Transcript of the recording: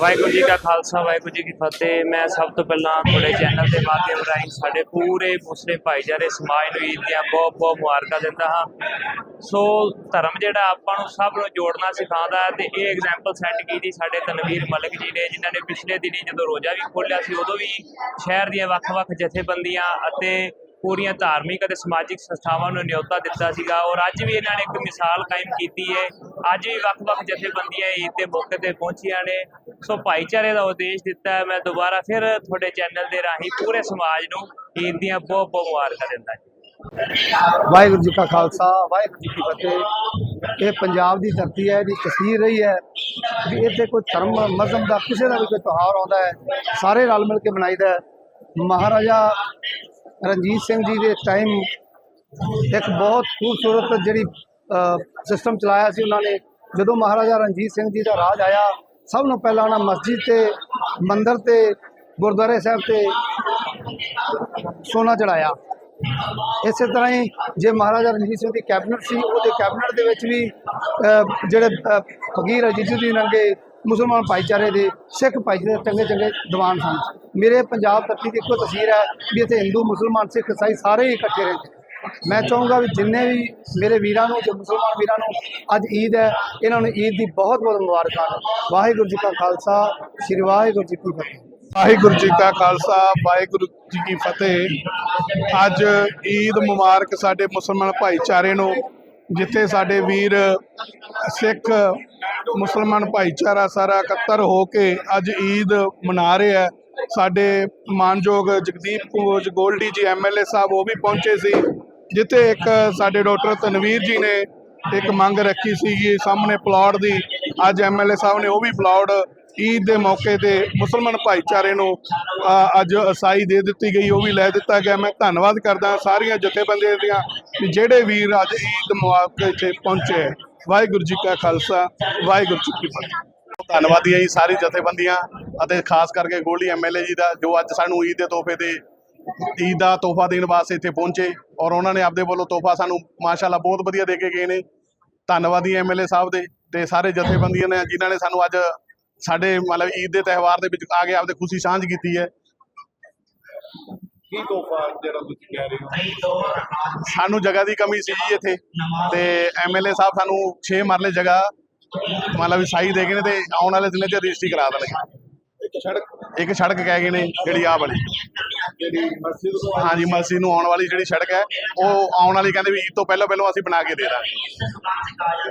ਵਾਹਿਗੁਰੂ ਜੀ ਕਾ ਖਾਲਸਾ, ਵਾਹਿਗੁਰੂ ਜੀ ਕੀ ਫਤਿਹ। ਮੈਂ ਸਭ ਤੋਂ ਪਹਿਲਾਂ ਤੁਹਾਡੇ ਚੈਨਲ ਦੇ ਮਾਧਿਅਮ ਰਾਹੀਂ ਸਾਡੇ ਪੂਰੇ ਮੁਸਲਿਮ ਭਾਈਚਾਰੇ, ਸਮਾਜ ਨੂੰ ਈਦ ਦੀਆਂ ਬਹੁਤ ਬਹੁਤ ਮੁਬਾਰਕਾਂ ਦਿੰਦਾ ਹਾਂ। ਸੋ ਧਰਮ ਜਿਹੜਾ ਆਪਾਂ ਨੂੰ ਸਭ ਨੂੰ ਜੋੜਨਾ ਸਿਖਾਉਂਦਾ ਹੈ ਤੇ ਇਹ ਐਗਜ਼ਾਮਪਲ ਸੈੱਟ ਕੀਤੀ ਸਾਡੇ ਤਨਵੀਰ ਮਲਕ ਜੀ ਨੇ, ਜਿਨ੍ਹਾਂ ਨੇ ਪਿਛਲੇ ਦਿਨੀ ਜਦੋਂ ਰੋਜ਼ਾ ਵੀ ਖੋਲ੍ਹਿਆ ਸੀ, ਉਦੋਂ ਵੀ ਸ਼ਹਿਰ ਦੀਆਂ ਵੱਖ-ਵੱਖ ਜਥੇਬੰਦੀਆਂ ਅਤੇ ਪੂਰੀਆਂ ਧਾਰਮਿਕ ਅਤੇ ਸਮਾਜਿਕ ਸੰਸਥਾਵਾਂ ਨੂੰ ਨਿਯੋਤਾ ਦਿੱਤਾ ਸੀਗਾ। ਔਰ ਅੱਜ ਵੀ ਇਹਨਾਂ ਨੇ ਇੱਕ ਮਿਸਾਲ ਕਾਇਮ ਕੀਤੀ ਹੈ ਅੱਜ ਵੀ ਵੱਖ-ਵੱਖ ਜਥੇਬੰਦੀਆਂ ਈਦ ਦੇ ਮੌਕੇ ਤੇ ਪਹੁੰਚੀਆਂ ਨੇ। ਸੋ ਭਾਈਚਾਰੇ ਦਾ ਉਦੇਸ਼ ਦਿੱਤਾ ਹੈ। ਮੈਂ ਦੁਬਾਰਾ ਫਿਰ ਤੁਹਾਡੇ ਚੈਨਲ ਦੇ ਰਾਹੀਂ ਪੂਰੇ ਸਮਾਜ ਨੂੰ ਈਦ ਦੀਆਂ ਬਹੁਤ ਬਹੁਤ ਮੁਬਾਰਕਾਂ ਦਿੰਦਾ ਜੀ। ਵਾਹਿਗੁਰੂ ਜੀ ਕਾ ਖਾਲਸਾ, ਵਾਹਿਗੁਰੂ ਜੀ ਕੀ ਫਤਿਹ। ਇਹ ਪੰਜਾਬ ਦੀ ਧਰਤੀ ਹੈ, ਇਹਦੀ ਤਸਵੀਰ ਰਹੀ ਹੈ ਵੀ ਇੱਥੇ ਕੋਈ ਧਰਮ, ਮਜ਼ਹਬ ਦਾ ਕਿਸੇ ਦਾ ਵੀ ਕੋਈ ਤਿਉਹਾਰ ਆਉਂਦਾ ਹੈ, ਸਾਰੇ ਰਲ ਮਿਲ ਕੇ ਮਨਾਈਦਾ ਮਹਾਰਾਜਾ ਰਣਜੀਤ ਸਿੰਘ ਜੀ ਦੇ ਟਾਈਮ ਇੱਕ ਬਹੁਤ ਖੂਬਸੂਰਤ ਜਿਹੜੀ ਸਿਸਟਮ ਚਲਾਇਆ ਸੀ ਉਹਨਾਂ ਨੇ। ਜਦੋਂ ਮਹਾਰਾਜਾ ਰਣਜੀਤ ਸਿੰਘ ਜੀ ਦਾ ਰਾਜ ਆਇਆ, ਸਭ ਨੂੰ ਪਹਿਲਾਂ ਉਹਨਾਂ ਮਸਜਿਦ ਤੇ, ਮੰਦਿਰ ਤੇ, ਗੁਰਦੁਆਰੇ ਸਾਹਿਬ ਤੇ ਸੋਨਾ ਚੜਾਇਆ। ਇਸੇ ਤਰ੍ਹਾਂ ਹੀ ਜੇ ਮਹਾਰਾਜਾ ਰਣਜੀਤ ਸਿੰਘ ਦੀ ਕੈਬਨਿਟ ਸੀ, ਉਹਦੇ ਕੈਬਨਿਟ ਦੇ ਵਿੱਚ ਵੀ ਜਿਹੜੇ ਫਕੀਰ ਅਜੀਜ਼ੁਦੀਨ ਰੰਗੇ ਮੁਸਲਮਾਨ ਭਾਈਚਾਰੇ ਦੇ ਸਿੱਖ ਭਾਈਚਾਰੇ ਦੇ ਚੰਗੇ ਚੰਗੇ ਦੀਵਾਨ ਸਨ। ਮੇਰੇ ਪੰਜਾਬ ਧਰਤੀ ਦੀ ਇੱਕੋ ਤਸਵੀਰ ਹੈ ਵੀ ਇੱਥੇ ਹਿੰਦੂ, ਮੁਸਲਮਾਨ, ਸਿੱਖ ਇਸਾਈ ਸਾਰੇ ਹੀ ਇਕੱਠੇ ਰਹਿੰਦੇ। ਮੈਂ ਚਾਹੂੰਗਾ ਵੀ ਜਿੰਨੇ ਵੀ ਮੇਰੇ ਵੀਰਾਂ ਨੂੰ, ਜੋ ਮੁਸਲਮਾਨ ਵੀਰਾਂ ਨੂੰ ਅੱਜ ਈਦ ਹੈ, ਇਹਨਾਂ ਨੂੰ ਈਦ ਦੀ ਬਹੁਤ ਬਹੁਤ ਮੁਬਾਰਕਾਂ। ਵਾਹਿਗੁਰੂ ਜੀ ਕਾ ਖਾਲਸਾ, ਸ੍ਰੀ ਵਾਹਿਗੁਰੂ ਜੀ ਕੀ ਫਤਿਹ। ਵਾਹਿਗੁਰੂ ਜੀ ਕਾ ਖਾਲਸਾ, ਵਾਹਿਗੁਰੂ ਜੀ ਕੀ ਫਤਿਹ। ਅੱਜ ਈਦ ਮੁਬਾਰਕ ਸਾਡੇ ਮੁਸਲਮਾਨ ਭਾਈਚਾਰੇ ਨੂੰ, ਜਿੱਥੇ ਸਾਡੇ ਵੀਰ ਸਿੱਖ ਮੁਸਲਮਾਨ ਭਾਈਚਾਰਾ ਸਾਰਾ ਇਕੱਤਰ ਹੋ ਕੇ ਅੱਜ ਈਦ ਮਨਾ ਰਹੇ ਹੈ ਸਾਡੇ ਮਾਨਯੋਗ ਜਗਦੀਪ ਕੋਚ ਗੋਲਡੀ ਜੀ ਐਮਐਲਏ ਸਾਹਿਬ, ਉਹ ਵੀ ਪਹੁੰਚੇ ਸੀ। ਜਿੱਥੇ ਇੱਕ ਸਾਡੇ ਡਾਕਟਰ ਤਨਵੀਰ ਜੀ ਨੇ ਇੱਕ ਮੰਗ ਰੱਖੀ ਸੀਗੀ ਸਾਹਮਣੇ ਪਲਾਟ ਦੀ, ਅੱਜ ਐਮਐਲਏ ਸਾਹਿਬ ਨੇ ਉਹ ਵੀ ਪਲਾਟ ਈਦ ਦੇ ਮੌਕੇ ਤੇ ਮੁਸਲਮਾਨ ਭਾਈਚਾਰੇ ਨੂੰ ਅੱਜ ਅਸਾਈ ਦੇ ਦਿੱਤੀ ਗਈ, ਉਹ ਵੀ ਲੈ ਦਿੱਤਾ ਗਿਆ। ਮੈਂ ਧੰਨਵਾਦ ਕਰਦਾ ਸਾਰੀਆਂ ਜਥੇਬੰਦੀਆਂ ਦੀਆਂ ਵੀ ਜਿਹੜੇ ਵੀਰ ਅੱਜ ਈਦ ਮੌਕੇ ਇੱਥੇ ਪਹੁੰਚੇ ਵਾਹਿਗੁਰੂ ਜੀ ਕਾ ਖਾਲਸਾ, ਵਾਹਿਗੁਰੂ ਜੀ ਕੀ ਫਤਿਹ। ਧੰਨਵਾਦੀ ਹੈ ਜੀ ਸਾਰੀ ਜਥੇਬੰਦੀਆਂ ਅਤੇ ਖਾਸ ਕਰਕੇ ਗੋਲਡੀ ਐਮਐਲਏ ਜੀ ਦਾ, ਜੋ ਅੱਜ ਸਾਨੂੰ ਈਦ ਦੇ ਤੋਹਫੇ ਦੇ ਈਦ ਦਾ ਤੋਹਫਾ ਦੇਣ ਵਾਸਤੇ ਇੱਥੇ ਪਹੁੰਚੇ ਔਰ ਉਹਨਾਂ ਨੇ ਆਪਦੇ ਵੱਲੋਂ ਤੋਹਫਾ ਸਾਨੂੰ ਮਾਸ਼ਾਅੱਲਾ ਬਹੁਤ ਵਧੀਆ ਦੇ ਕੇ ਗਏ ਨੇ। ਧੰਨਵਾਦੀ ਐਮਐਲਏ ਸਾਹਿਬ ਦੇ ਤੇ ਸਾਰੇ ਜਥੇਬੰਦੀਆਂ ਨੇ ਜਿਨ੍ਹਾਂ ਨੇ ਸਾਨੂੰ ਅੱਜ ਸਾਡੇ ਮਤਲਬ ਈਦ ਦੇ ਤਿਉਹਾਰ ਦੇ ਵਿੱਚ ਆ ਕੇ ਆਪਦੇ ਖੁਸ਼ੀ ਸਾਂਝ ਕੀਤੀ ਹੈ। ਕੀ ਤੋਹਫਾ ਜਿਹੜਾ ਤੁਸੀਂ ਕਹਿ ਰਹੇ ਹੋ? ਸਾਨੂੰ ਜਗ੍ਹਾ ਦੀ ਕਮੀ ਸੀ ਜੀ ਇੱਥੇ ਤੇ ਐਮਐਲਏ ਸਾਹਿਬ ਸਾਨੂੰ 6 ਮਰਲੇ ਜਗ੍ਹਾ ਮਤਲਬ ਸਾਈ ਦੇ ਗਏ ਨੇ ਤੇ ਆਉਣ ਵਾਲੇ ਦਿਨਾਂ 'ਚ ਰਜਿਸਟਰੀ ਕਰਾ ਦੇਣਗੇ। ਇੱਕ ਸੜਕ। ਇੱਕ ਸੜਕ ਕਹਿ ਗਏ ਨੇ ਜਿਹੜੀ ਆਹ ਵਾਲੀ। ਜਿਹੜੀ ਮਸਜਿਦ ਤੋਂ ਹਾਂਜੀ ਮਸਜਿਦ ਨੂੰ ਆਉਣ ਵਾਲੀ ਜਿਹੜੀ ਸੜਕ ਹੈ ਉਹ ਆਉਣ ਵਾਲੀ ਕਹਿੰਦੇ ਵੀ ਈਦ ਤੋਂ ਪਹਿਲਾਂ ਪਹਿਲਾਂ ਅਸੀਂ ਬਣਾ ਕੇ ਦੇ ਦਾਂਗੇ।